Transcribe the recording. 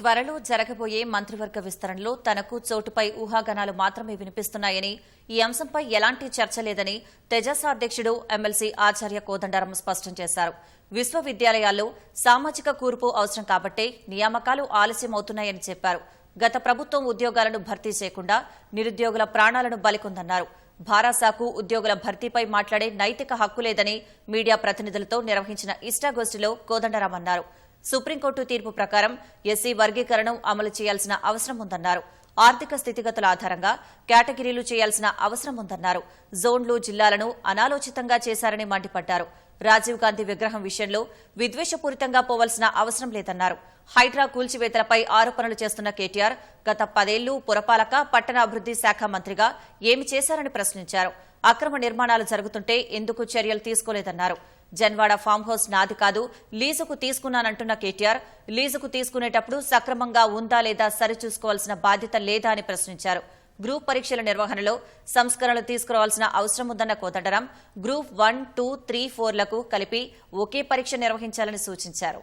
త్వరలో జరగబోయే మంత్రివర్గ విస్తరణలో తనకు చోటుపై ఊహాగానాలు మాత్రమే వినిపిస్తున్నాయని ఈ అంశంపై ఎలాంటి చర్చ లేదని తెజస్ అధ్యక్షుడు ఎమ్మెల్సీ ఆచార్య కోదండరాం స్పష్టం చేశారు. విశ్వవిద్యాలయాల్లో సామాజిక కూర్పు అవసరం కాబట్టే నియామకాలు ఆలస్యం అవుతున్నాయని చెప్పారు. గత ప్రభుత్వం ఉద్యోగాలను భర్తీ చేయకుండా నిరుద్యోగుల ప్రాణాలను బలికొందన్నారు. భారాసాకు ఉద్యోగుల భర్తీపై మాట్లాడే నైతిక హక్కు లేదని మీడియా ప్రతినిధులతో నిర్వహించిన ఇష్టాగోష్ఠిలో కోదండరాం అన్నారు. సుప్రీంకోర్టు తీర్పు ప్రకారం ఎస్సీ వర్గీకరణం అమలు చేయాల్సిన అవసరం ఉందన్నారు. ఆర్థిక స్థితిగతుల ఆధారంగా కేటగిరీలు చేయాల్సిన అవసరం ఉందన్నారు. జోన్లు జిల్లాలను అనాలోచితంగా చేశారని మండిపడ్డారు. రాజీవ్ గాంధీ విగ్రహం విషయంలో విద్వేషపూరితంగా పోవలసిన అవసరం లేదన్నారు. హైడ్రా కూల్చివేతలపై ఆరోపణలు చేస్తున్న కేటీఆర్ గత పదేళ్ళు పురపాలక పట్టణాభివృద్ది శాఖ మంత్రిగా ఏమి చేశారని ప్రశ్నించారు. అక్రమ నిర్మాణాలు జరుగుతుంటే ఎందుకు చర్యలు తీసుకోలేదన్నారు. జన్వాడ ఫామ్ హౌస్ నాది కాదు లీజుకు తీసుకున్నానంటున్న కేటీఆర్ లీజుకు తీసుకునేటప్పుడు సక్రమంగా ఉందా లేదా సరిచూసుకోవాల్సిన బాధ్యత లేదా అని ప్రశ్నించారు. గ్రూప్ పరీక్షల నిర్వహణలో సంస్కరణలు తీసుకురావాల్సిన అవసరం ఉందన్న Kodandaram group one two three ఫోర్లకు కలిపి ఒకే పరీక్ష నిర్వహించాలని సూచించారు.